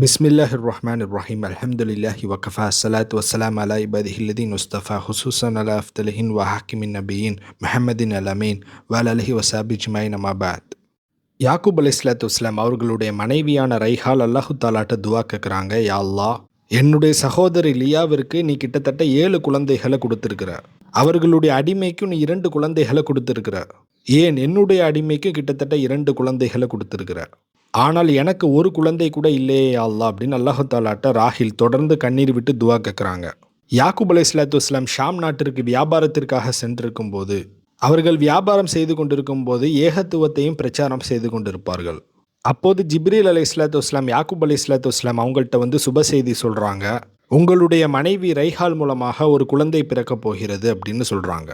பிஸ்மில்லாஹ் ரஹ்மான் இப்ராஹிம் அலமதுல்லாஹி வகஃபா சலாத் வசலாம் அலா இபதிஹில்லதீன் உஸ்தஃபா ஹுசூசன் அலா அஃப்தலஹின் வஹாக்கிமின் நபியின் முஹம்மதின் அலமீன் வல் அலஹி வசாபி ஜிமாய் நமாபாத் யாக்கூப் அலி இஸ்லாத்து வஸ்லாம் அவர்களுடைய மனைவியான ரைஹால் அல்லாஹு தாலாட்ட துவா கேட்குறாங்க யா என்னுடைய சகோதரி லியாவிற்கு நீ கிட்டத்தட்ட ஏழு குழந்தைகளை கொடுத்துருக்கிற அவர்களுடைய அடிமைக்கும் நீ இரண்டு குழந்தைகளை கொடுத்துருக்கிற ஏன்? என்னுடைய அடிமைக்கும் கிட்டத்தட்ட இரண்டு குழந்தைகளை கொடுத்துருக்கிற ஆனால் எனக்கு ஒரு குழந்தை கூட இல்லையே அல்லா அப்படின்னு அல்லாஹாலாட்ட ராஹில் தொடர்ந்து கண்ணீர் விட்டு துவா கேட்குறாங்க யாக்கூப் அலை இஸ்லாத்து இஸ்லாம் ஷாம் நாட்டிற்கு வியாபாரத்திற்காக சென்றிருக்கும் போது அவர்கள் வியாபாரம் செய்து கொண்டிருக்கும் போது ஏகத்துவத்தையும் பிரச்சாரம் செய்து கொண்டிருப்பார்கள். அப்போது ஜிப்ரீல் அலை இஸ்லாத்து இஸ்லாம் யாக்கூப் அலை இஸ்லாத்து இஸ்லாம் அவங்கள்ட்ட வந்து சுப செய்தி சொல்கிறாங்க உங்களுடைய மனைவி ரைஹால் மூலமாக ஒரு குழந்தை பிறக்கப் போகிறது அப்படின்னு சொல்கிறாங்க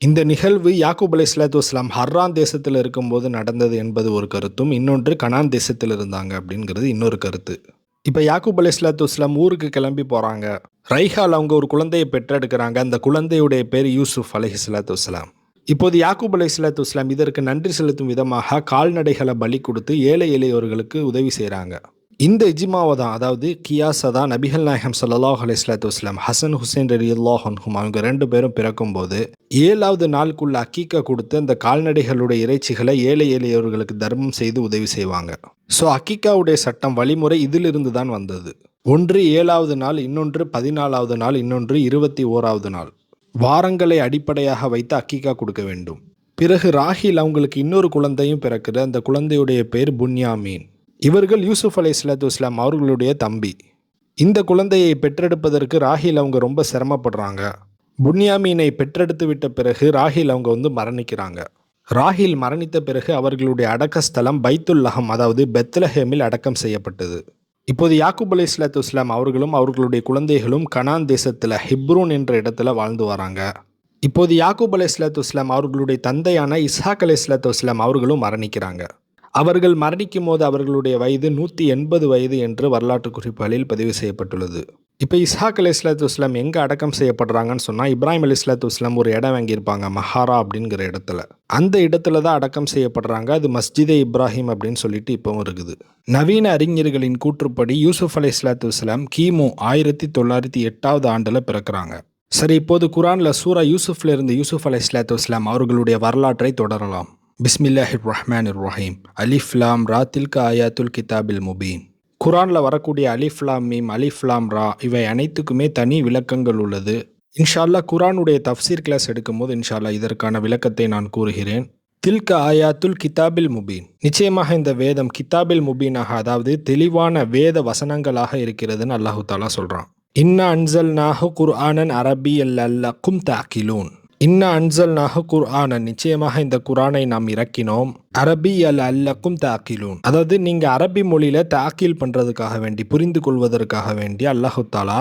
இந்த நிகழ்வு யாக்கூப் அலை இஸ்லாத்து இஸ்லாம் ஹர்ரான் தேசத்தில் இருக்கும்போது நடந்தது என்பது ஒரு கருத்தும் இன்னொன்று கனான் தேசத்தில் இருந்தாங்க அப்படிங்கிறது இன்னொரு கருத்து. இப்போ யாக்கூப் அலை இஸ்லாத்து இஸ்லாம் ஊருக்கு கிளம்பி போகிறாங்க ரைஹால் அவங்க ஒரு குழந்தையை பெற்றெடுக்கிறாங்க. அந்த குழந்தையுடைய பேர் யூசுஃப் அலை இஸ்லாத்து இஸ்லாம் இப்போது யாக்கூப் அலை இஸ்லாத்து இஸ்லாம் இதற்கு நன்றி செலுத்தும் விதமாக கால்நடைகளை பலி கொடுத்து ஏழை எளியவர்களுக்கு உதவி செய்கிறாங்க இந்த இஜிமாவை தான் அதாவது கியாஸை தான் நபிகள் நாயகம் சல்லாஹ் அலையாத்து வஸ்லாம் ஹசன் ஹுசேன் ரலி அல்லாஹன்ஹும் அவங்க ரெண்டு பேரும் பிறக்கும்போது ஏழாவது நாளுக்குள்ள அக்கீக்கா கொடுத்து அந்த கால்நடைகளுடைய இறைச்சிகளை ஏழை எளியவர்களுக்கு தர்மம் செய்து உதவி செய்வாங்க. ஸோ அக்கீக்காவுடைய சட்டம் வழிமுறை இதிலிருந்து தான் வந்தது. ஒன்று ஏழாவது நாள் இன்னொன்று பதினாலாவது நாள் இன்னொன்று இருபத்தி ஓராவது நாள். வாரங்களை அடிப்படையாக வைத்து அக்கீக்கா கொடுக்க வேண்டும். பிறகு ராகில் அவங்களுக்கு இன்னொரு குழந்தையும் பிறக்கிற அந்த குழந்தையுடைய பேர் புன்யாமீன். இவர்கள் யூசுப் அலை இஸ்லாத்து இஸ்லாம் அவர்களுடைய தம்பி. இந்த குழந்தையை பெற்றெடுப்பதற்கு ராஹில் அவங்க ரொம்ப சிரமப்படுறாங்க. புன்யாமீனை பெற்றெடுத்து விட்ட பிறகு ராகில் அவங்க வந்து மரணிக்கிறாங்க. ராகில் மரணித்த பிறகு அவர்களுடைய அடக்கஸ்தலம் பைத்துல்லகம் அதாவது பெத்லஹேமில் அடக்கம் செய்யப்பட்டது. இப்போது யாக்குப் அலி இஸ்லாத்து இஸ்லாம் அவர்களும் அவர்களுடைய குழந்தைகளும் கனான் தேசத்தில் ஹிப்ரூன் என்ற இடத்துல வாழ்ந்து வராங்க. இப்போது யாக்கூப் அலி இஸ்லாத்து இஸ்லாம் அவர்களுடைய தந்தையான இஸ்ஹாக் அலி இஸ்லாத்து இஸ்லாம் அவர்களும் மரணிக்கிறாங்க. அவர்கள் மரணிக்கும் போது அவர்களுடைய வயது நூற்றி எண்பது வயது என்று வரலாற்று குறிப்புகளில் பதிவு செய்யப்பட்டுள்ளது. இப்போ இஸ்ஹாக் அலி இஸ்லாத்து இஸ்லாம் எங்கே அடக்கம் செய்யப்படுறாங்கன்னு சொன்னால் இப்ராஹிம் அலி இஸ்லாத்து இஸ்லாம் ஒரு இடம் வாங்கியிருப்பாங்க மஹாரா அப்படிங்கிற இடத்துல. அந்த இடத்துல தான் அடக்கம் செய்யப்படுறாங்க அது மஸ்ஜிதே இப்ராஹிம் அப்படின்னு சொல்லிட்டு இப்போவும் இருக்குது. நவீன அறிஞர்களின் கூற்றுப்படி யூசுப் அலி இஸ்லாத்து இஸ்லாம் கிமு ஆயிரத்தி தொள்ளாயிரத்தி எட்டாவது ஆண்டில் பிறக்கிறாங்க. சரி இப்போது குரானில் சூரா யூசுஃப்ல இருந்து யூசுஃப் அலி இஸ்லாத்து இஸ்லாம் அவர்களுடைய வரலாற்றை தொடரலாம். பிஸ்மில்லாஹிர் ரஹ்மான் ரஹீம் அலிஃப்லாம் ரா தில்க ஆயாத்துல் கிதாபில் முபீன் குரானில் வரக்கூடிய அலிஃப்லாம் மீம் அலிஃப்லாம் ரா இவை அனைத்துக்குமே தனி விளக்கங்கள் உள்ளது. இன்ஷால்லா குரானுடைய தஃப்சீர் கிளாஸ் எடுக்கும்போது இன்ஷால்லா இதற்கான விளக்கத்தை நான் கூறுகிறேன். தில்க ஆயாத்துல் கிதாபில் முபீன். நிச்சயமாக இந்த வேதம் கிதாபில் முபீனாக அதாவது தெளிவான வேத வசனங்களாக இருக்கிறதுன்னு அல்லாஹு தாலா சொல்கிறான் இன்ன அன்சல் நாஹு குர்ஆனன் அரபி அல்லக்கும் தாக்கிலூன். இன்ன அன்சல் நாக குர்ஆன. நிச்சயமாக இந்த குரானை நாம் இறக்கினோம். அரபி அல் அல்லக்கும் தாக்கிலூன். அதாவது நீங்க அரபி மொழியில தாக்கீல் பண்றதுக்காக வேண்டி புரிந்து கொள்வதற்காக வேண்டி அல்லாஹுத்தாலா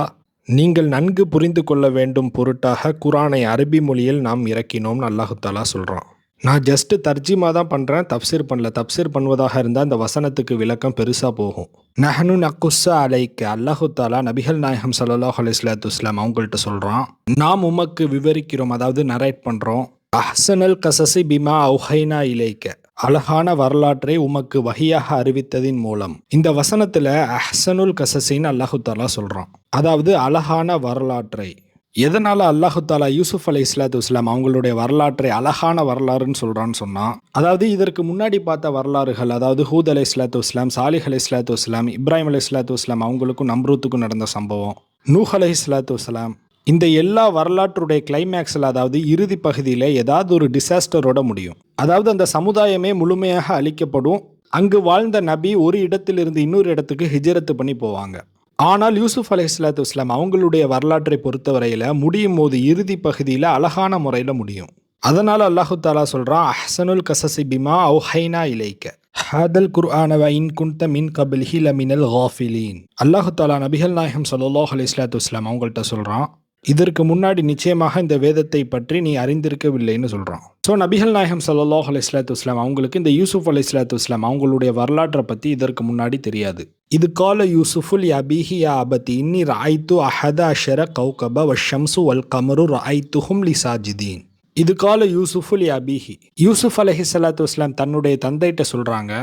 நீங்கள் நன்கு புரிந்து கொள்ள வேண்டும் பொருட்டாக குரானை அரபி மொழியில் நாம் இறக்கினோம்னு அல்லாஹுத்தாலா சொல்கிறான் நான் ஜஸ்ட் தர்ஜிமா தான் பண்ணுறேன் தப்சீர் பண்ணல. தப்சீர் பண்ணுவதாக இருந்தால் அந்த வசனத்துக்கு விளக்கம் பெருசாக போகும். நஹனு நக்குஸ்ஸா அலைக்கு. அல்லாஹு தாலா நபிகள் நாயகம் சல்லாஹ் அலிஸ்லாத்து இஸ்லாம் அவங்கள்ட்ட சொல்கிறான் நாம் உமக்கு விவரிக்கிறோம் அதாவது நரேட் பண்ணுறோம் அஹ்சனல் கசசி பிமா அவுஹைனா இலைக்க. அழகான வரலாற்றை உமக்கு வகையாக அறிவித்ததின் மூலம். இந்த வசனத்தில் அஹ்சனுல் கசசின்னு அல்லாஹு தாலா சொல்கிறான் அதாவது அழகான வரலாற்றை. எதனால் அல்லாஹு தாலா யூசுப் அலி இஸ்லாத்து இஸ்லாம் அவங்களுடைய வரலாற்றை அழகான வரலாறுன்னு சொல்கிறான்னு சொன்னால் அதாவது இதற்கு முன்னாடி பார்த்த வரலாறுகள் அதாவது ஹூத் அலி இஸ்லாத்து இஸ்லாம் சாலிஹ் அலி இஸ்லாத்து இஸ்லாம் இப்ராஹிம் அலி இஸ்லாத்து இஸ்லாம் அவங்களுக்கும் நம்ரூத்துக்கும் நடந்த சம்பவம். நூஹ் அலி இஸ்லாத்து இஸ்லாம் இந்த எல்லா வரலாற்றுடைய கிளைமேக்ஸில் அதாவது இறுதி பகுதியில் ஏதாவது ஒரு டிசாஸ்டரோட முடியும். அதாவது அந்த சமுதாயமே முழுமையாக அழிக்கப்படும். அங்கு வாழ்ந்த நபி ஒரு இடத்திலிருந்து இன்னொரு இடத்துக்கு ஹிஜரத்து பண்ணி போவாங்க. ஆனால் யூசுப் அலி இஸ்லாத்து இஸ்லாம் அவங்களுடைய வரலாற்றை பொறுத்தவரையில் முடியும் போது இறுதி பகுதியில் அழகான முறையில் முடியும். அதனால் அல்லாஹு தாலா சொல்கிறான் அஹ்சனுல் கசசி பிமா அவு ஹைனா இலைக்க. ஹாதல் குர்ஆனவ இன் குன்த மின் கபில் ஹில மினல் ஹாஃபிலீன் அல்லாஹு தாலா நபிகள் நாயகம் சல்லாஹ் அலி இஸ்லாத்து இஸ்லாம் அவங்கள்ட்ட சொல்கிறான் இதற்கு முன்னாடி நிச்சயமாக இந்த வேதத்தை பற்றி நீ அறிந்திருக்கவில்லைன்னு சொல்கிறான் ஸோ நபிகள் நாயகம் சல்லாஹ் அலி இஸ்லாத்து இஸ்லாம் அவங்களுக்கு இந்த யூசுஃப் அலி இஸ்லாத்து இஸ்லாம் அவங்களுடைய வரலாற்றை பற்றி இதற்கு முன்னாடி தெரியாது. இது கால யூசுஃபுல் யபீஹி யா அபத்தி இன்னி ராய்த்து அஹத அஷர கௌகப வஷம்சு வல் கமரு ராய்த்து ஹும்லி சாஜிதீன் இது கால யூசுஃபுல் அபிஹி யூசுஃப் அலஹி சலாத்து இஸ்லாம் தன்னுடைய தந்தைகிட்ட சொல்கிறாங்க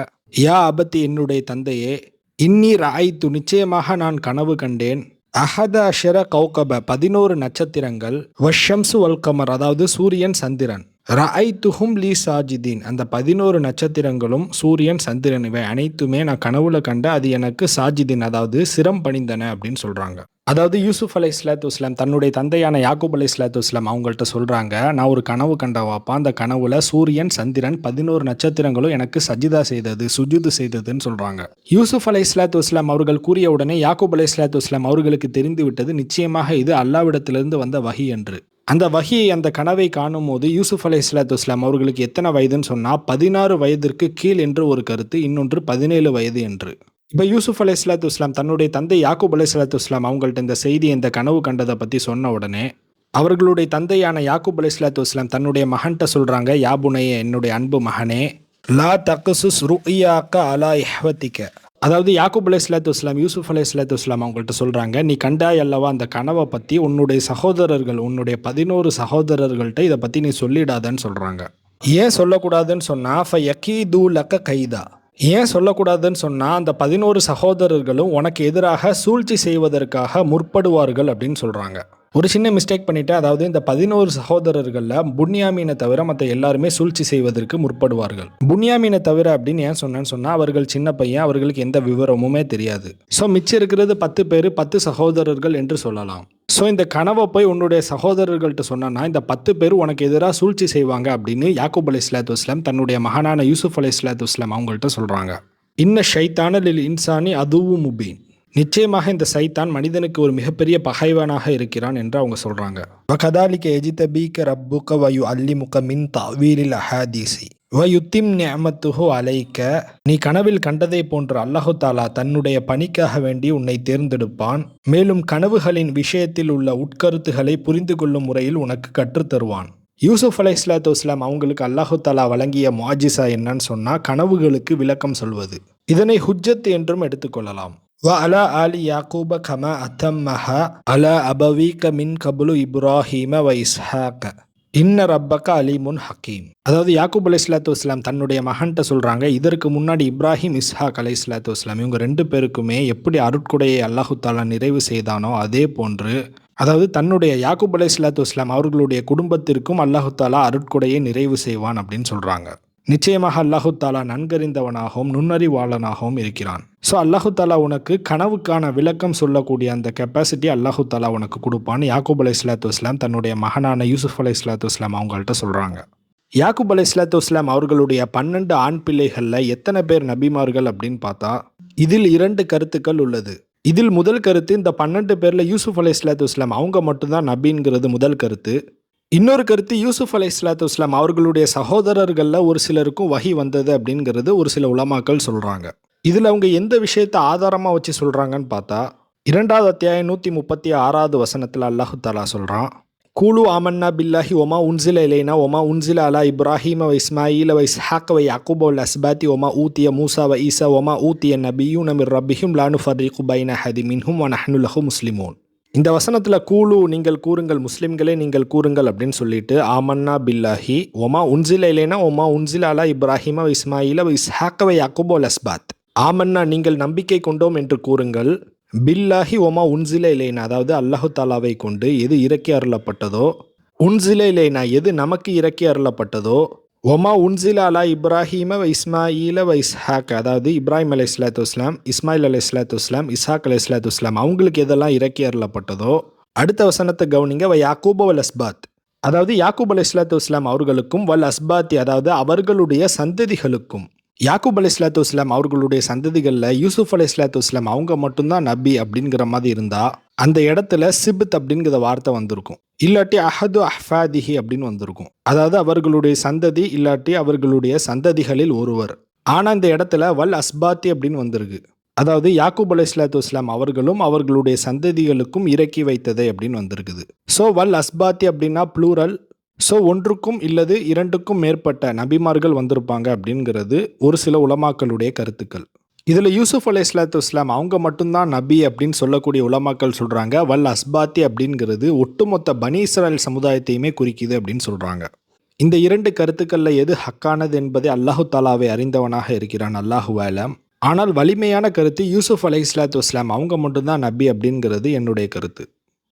யா அபத்தி என்னுடைய தந்தையே இன்னி ராய்த்து நிச்சயமாக நான் கனவு கண்டேன். அஹத அஷர கௌகப பதினோரு நட்சத்திரங்கள் வஷம்சு வல்கமர் அதாவது சூரியன் சந்திரன். ரஐ துஹும் லீ சாஜிதீன். அந்த பதினோரு நட்சத்திரங்களும் சூரியன் சந்திரன் இவை அனைத்துமே நான் கனவுல கண்ட அது எனக்கு சாஜிதீன் அதாவது சிரம் பணிந்தன அப்படின்னு சொல்றாங்க. அதாவது யூசுப் அலை இஸ்லாத்து இஸ்லாம் தன்னுடைய தந்தையான யாக்கூப் அலை இஸ்லாத்து இஸ்லாம் அவங்கள்ட்ட சொல்றாங்க நான் ஒரு கனவு கண்டவாப்பா அந்த கனவுல சூரியன் சந்திரன் பதினோரு நட்சத்திரங்களும் எனக்கு சஜிதா செய்தது சுஜிது செய்ததுன்னு சொல்றாங்க. யூசுப் அலை இஸ்லாத்து இஸ்லாம் அவர்கள் கூறிய உடனே யாக்கூப் அலை இஸ்லாத்து இஸ்லாம் அவர்களுக்கு தெரிந்து விட்டது நிச்சயமாக இது அல்லாவிடத்திலிருந்து வந்த வகி என்று. அந்த வகையை அந்த கனவை காணும் போது யூசுப் அலை இஸ்லாத்து இஸ்லாம் அவர்களுக்கு எத்தனை வயதுன்னு சொன்னால் பதினாறு வயதிற்கு கீழ் என்று ஒரு கருத்து இன்னொன்று பதினேழு வயது என்று. இப்போ யூசுப் அலை இஸ்லாத்து இஸ்லாம் தன்னுடைய தந்தை யாக்கூப் அலை இஸ்லாத்து இஸ்லாம் அவங்கள்ட்ட இந்த செய்தி இந்த கனவு கண்டதை பற்றி சொன்ன உடனே அவர்களுடைய தந்தையான யாக்கூப் அலை இஸ்லாத்து இஸ்லாம் தன்னுடைய மகன்கிட்ட சொல்கிறாங்க யாபுனைய என்னுடைய அன்பு மகனே லா தக்குசுஸ் ருயாக்க அலா இஹ்வத்திக்க. அதாவது யாக்கூப் அலை இஸ்லாத்து இஸ்லாம் யூசுப் அலை இஸ்லாத்து இஸ்லாம் அவங்கள்ட்ட சொல்கிறாங்க நீ கண்டாய் அல்லவா அந்த கனவை பற்றி உன்னுடைய சகோதரர்கள் உன்னுடைய பதினோரு சகோதரர்கள்ட்ட இதை பற்றி நீ சொல்லிடாதன்னு சொல்கிறாங்க ஏன் சொல்லக்கூடாதுன்னு சொன்னால் ஃப யக்கீது லக்க கைதா. ஏன் சொல்லக்கூடாதுன்னு சொன்னால் அந்த பதினோரு சகோதரர்களும் உனக்கு எதிராக சூழ்ச்சி செய்வதற்காக முற்படுவார்கள் அப்படின்னு சொல்கிறாங்க ஒரு சின்ன மிஸ்டேக் பண்ணிவிட்டு அதாவது இந்த பதினோரு சகோதரர்களில் புன்யாமீனை தவிர மற்ற எல்லாருமே சூழ்ச்சி செய்வதற்கு முற்படுவார்கள். புன்யாமீனை தவிர அப்படின்னு ஏன் சொன்னேன்னு சொன்னால் அவர்கள் சின்ன பையன் அவர்களுக்கு எந்த விவரமுமே தெரியாது. ஸோ மிச்சம் இருக்கிறது பத்து பேர் பத்து சகோதரர்கள் என்று சொல்லலாம். ஸோ இந்த கனவை போய் உன்னுடைய சகோதரர்கள்ட்ட சொன்னான்னா இந்த பத்து பேர் உனக்கு எதிராக சூழ்ச்சி செய்வாங்க அப்படின்னு யாக்கூப் அலி இஸ்லாத்து இஸ்லாம் தன்னுடைய மகனான யூசுஃப் அலி இஸ்லாத்து இஸ்லாம் அவங்கள்ட்ட சொல்கிறாங்க இன்ன ஷைத்தான லில் இன்சானி அதுவும் முபீன். நிச்சயமாக இந்த சைத்தான் மனிதனுக்கு ஒரு மிகப்பெரிய பகைவனாக இருக்கிறான் என்று அவங்க சொல்றாங்க. வகதாலிக்க எஜிதபீக்க ரப்புக்க வயு அல்லிமுக மின் தவீரில் அஹாதீசி வயுத்திம் நியமத்துஹு அலைக்க நீ கனவில் கண்டதை போன்ற அல்லாஹு தாலா தன்னுடைய பணிக்காக வேண்டி உன்னை தேர்ந்தெடுப்பான். மேலும் கனவுகளின் விஷயத்தில் உள்ள உட்கருத்துகளை புரிந்து கொள்ளும் முறையில் உனக்கு கற்றுத்தருவான் யூசுப் அலை இஸ்லாத்து இஸ்லாம் அவங்களுக்கு அல்லாஹு தாலா வழங்கிய மாஜிசா என்னன்னு சொன்னா கனவுகளுக்கு விளக்கம் சொல்வது. இதனை ஹுஜ்ஜத் என்றும் எடுத்துக்கொள்ளலாம் வஅலா ஆலி யாக்கூப கமா அத்தம்மஹா அலா அபவீக மின் கபுலு இப்ராஹீம வ இன்ன ரப்பக்க அலிமுன் ஹக்கீம் அதாவது யாக்கூப் அலி இஸ்லாத்து வஸ்லாம் தன்னுடைய மகன்கிட்ட சொல்கிறாங்க இதற்கு முன்னாடி இப்ராஹிம் இஸ்ஹாக் அலி இஸ்லாத்து வஸ்லாம் இவங்க ரெண்டு பேருக்குமே எப்படி அருட்குடையை அல்லாஹு தாலா நிறைவு செய்தானோ அதே போன்று அதாவது தன்னுடைய யாக்கூப் அலி இஸ்லாத்து வஸ்லாம் அவர்களுடைய குடும்பத்திற்கும் அல்லாஹு தாலா அருட்குடையை நிறைவு செய்வான் அப்படின்னு சொல்கிறாங்க நிச்சயமாக அல்லாஹு தாலா நன்கறிந்தவனாகவும் நுண்ணறிவாளனாகவும் இருக்கிறான். ஸோ அல்லாஹு தாலா உனக்கு கனவுக்கான விளக்கம் சொல்லக்கூடிய அந்த கெப்பாசிட்டி அல்லாஹு தாலா உனக்கு கொடுப்பான்னு யாக்கூப் அலை இஸ்லாத்து இஸ்லாம் தன்னுடைய மகனான யூசுஃப் அலை இஸ்லாத்து இஸ்லாம் அவங்கள்ட்ட சொல்கிறாங்க யாக்கூப் அலை இஸ்லாத்து இஸ்லாம் அவர்களுடைய பன்னெண்டு ஆண் பிள்ளைகளில் எத்தனை பேர் நபிமார்கள் அப்படின்னு பார்த்தா இதில் இரண்டு கருத்துக்கள் உள்ளது. இதில் முதல் கருத்து இந்த பன்னெண்டு பேரில் யூசுஃப் அலை இஸ்லாத்து இஸ்லாம் அவங்க மட்டும்தான் நபிங்கிறது முதல் கருத்து. இன்னொரு கருத்து யூசுஃப் அலை இஸ்லாத்து இஸ்லாம் அவர்களுடைய சகோதரர்களில் ஒரு சிலருக்கும் வகி வந்தது அப்படிங்கிறது ஒரு சில உலமாக்கள் சொல்கிறாங்க இதில் அவங்க எந்த விஷயத்தை ஆதாரமாக வச்சு சொல்கிறாங்கன்னு பார்த்தா இரண்டாவது அத்தியாயம் நூற்றி முப்பத்தி ஆறாவது வசனத்தில் அல்லாஹு தாலா சொல்கிறான் கூலு ஆமன்னா பில்லாஹி ஒமா உன்சில இலைனா ஒமா உன்சில அலா இப்ராஹிம வ இஸ்மாயில் வ இஸ்ஹாக் வ யாக்கூப் அஸ்பாத்தி ஒமா ஊத்திய மூசா வ ஈசா ஒமா ஊத்திய நபியூ நமிர் ரப்பிஹும் லானு ஃபர்ரிகு பைன ஹதி மின்ஹும் வ நஹ்னுலஹு முஸ்லிமோன். இந்த வசனத்தில் கூலு நீங்கள் கூறுங்கள் முஸ்லிம்களே நீங்கள் கூறுங்கள் அப்படின்னு சொல்லிட்டு ஆமன்னா பில்லாஹி ஒமா உன்சில இல்லைனா ஒமா உன்சில அலா இப்ராஹிம இஸ்மாயில இஸ்ஹாக்கவை யாக்குபோ லஸ்பாத் ஆமன்னா நீங்கள் நம்பிக்கை கொண்டோம் என்று கூறுங்கள். பில்லாஹி ஒமா உன்சில இலைனா அதாவது அல்லாஹு தாலாவை கொண்டு எது இறக்கி அருளப்பட்டதோ? உன்சில இலைனா எது நமக்கு இறக்கி அருளப்பட்டதோ? ஒமா உன்சில அலா இப்ராஹிம வ இஸ்மாயில வ இஸ்ஹாக் அதாவது இப்ராஹிம் அலை இஸ்லாத்து இஸ்லாம் இஸ்மாயில் அலை இஸ்லாத்து இஸ்லாம் இஸ்ஹாக் அலை இஸ்லாத்து இஸ்லாம் அவங்களுக்கு எதெல்லாம் இறக்கி அருளப்பட்டதோ? அடுத்த வசனத்தை கவனிங்க வ யாக்கூப வல் அஸ்பாத். அதாவது யாக்கூப் அலை இஸ்லாத்து இஸ்லாம் அவர்களுக்கும் வல் அஸ்பாத்தி அதாவது அவர்களுடைய சந்ததிகளுக்கும். யாக்கூப் அலி இஸ்லாத்து இஸ்லாம் அவர்களுடைய சந்ததிகளில் யூசுப் அலி இஸ்லாத்து இஸ்லாம் அவங்க மட்டும்தான் நபி அப்படிங்கிற மாதிரி இருந்தா அந்த இடத்துல சிபித் அப்படிங்கிற வார்த்தை வந்திருக்கும். இல்லாட்டி அஹது அஹ்ஃபாதிஹி அப்படின்னு வந்திருக்கும். அதாவது அவர்களுடைய சந்ததி இல்லாட்டி அவர்களுடைய சந்ததிகளில் ஒருவர். ஆனால் இந்த இடத்துல வல் அஸ்பாத்தி அப்படின்னு வந்திருக்கு. அதாவது யாக்கூப் அலி இஸ்லாத்து இஸ்லாம் அவர்களும் அவர்களுடைய சந்ததிகளுக்கும் இறக்கி வைத்ததே அப்படின்னு வந்திருக்குது. ஸோ வல் அஸ்பாத்தி அப்படின்னா ப்ளூரல் ஸோ ஒன்றுக்கும் இல்லது இரண்டுக்கும் மேற்பட்ட நபிமார்கள் வந்திருப்பாங்க அப்படிங்கிறது ஒரு சில உலமாக்களுடைய கருத்துக்கள். இதில் யூசுஃப் அலி இஸ்லாத்து இஸ்லாம் அவங்க மட்டும்தான் நபி அப்படின்னு சொல்லக்கூடிய உலமாக்கள் சொல்கிறாங்க வல் அஸ்பாத்தி அப்படிங்கிறது ஒட்டுமொத்த பனி இஸ்ராயல் சமுதாயத்தையுமே குறிக்குது அப்படின்னு சொல்கிறாங்க இந்த இரண்டு கருத்துக்களில் எது ஹக்கானது என்பதை அல்லாஹு தாலாவை அறிந்தவனாக இருக்கிறான் அல்லாஹு ஆலம் ஆனால் வலிமையான கருத்து யூசுப் இஸ்லாத்து இஸ்லாம் அவங்க மட்டும்தான் நபி அப்படிங்கிறது என்னுடைய கருத்து.